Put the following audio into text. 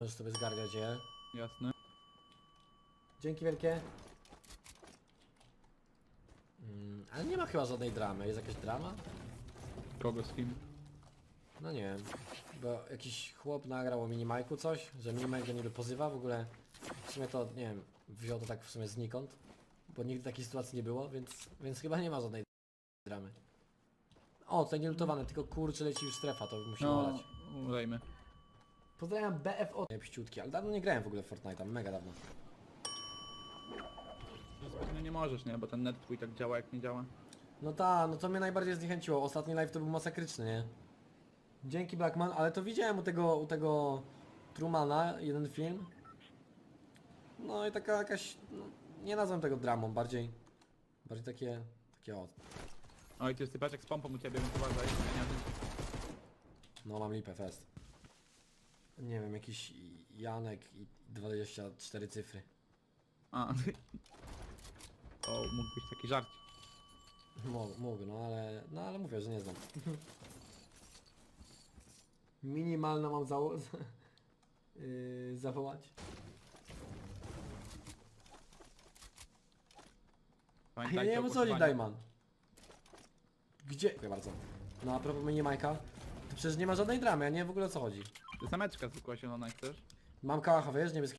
Możesz sobie zgarniać je. Jasne. Dzięki wielkie. Mm, ale nie ma chyba żadnej dramy. Jest jakaś drama? Kogo z kim? No nie wiem. Bo jakiś chłop nagrał o Minimajku coś, że Minimajk go niby pozywa. W ogóle w sumie to, nie wiem, wziął to tak w sumie znikąd. Bo nigdy takiej sytuacji nie było, więc, więc chyba nie ma żadnej dramy. O, tutaj nie lutowane, tylko kurczę leci już strefa, to musimy No, olać. ulejmy. Pozdrawiam BFO. Pściutki, ale dawno nie grałem w ogóle w Fortnite'a, mega dawno. No nie możesz, nie? Bo ten net twój tak działa jak nie działa. No ta, no to mnie najbardziej zniechęciło. Ostatni live to był masakryczny, nie? Dzięki Blackman, ale to widziałem u tego, u tego Trumana jeden film. No i taka jakaś, no, nie nazwę tego dramą, bardziej, bardziej takie, takie o, Oj, ty jest typaczek z pompą u ciebie, więc uważaj. Nie- no mam lipę fest. Nie wiem, jakiś Janek i 24 cyfry. A, to mógł być taki żart. Mógł, mógł, no ale, no ale mówię, że nie znam. Minimalna mam zało... yy, zawołać. Ja nie wiem o co chodzi, Dajman. Gdzie? Dziękuję bardzo. No a propos minimajka, to przecież nie ma żadnej dramy, ja nie wiem w ogóle o co chodzi. Sameczka zwykła zielona, jak chcesz? Mam kałacha, wiesz, niebieskiego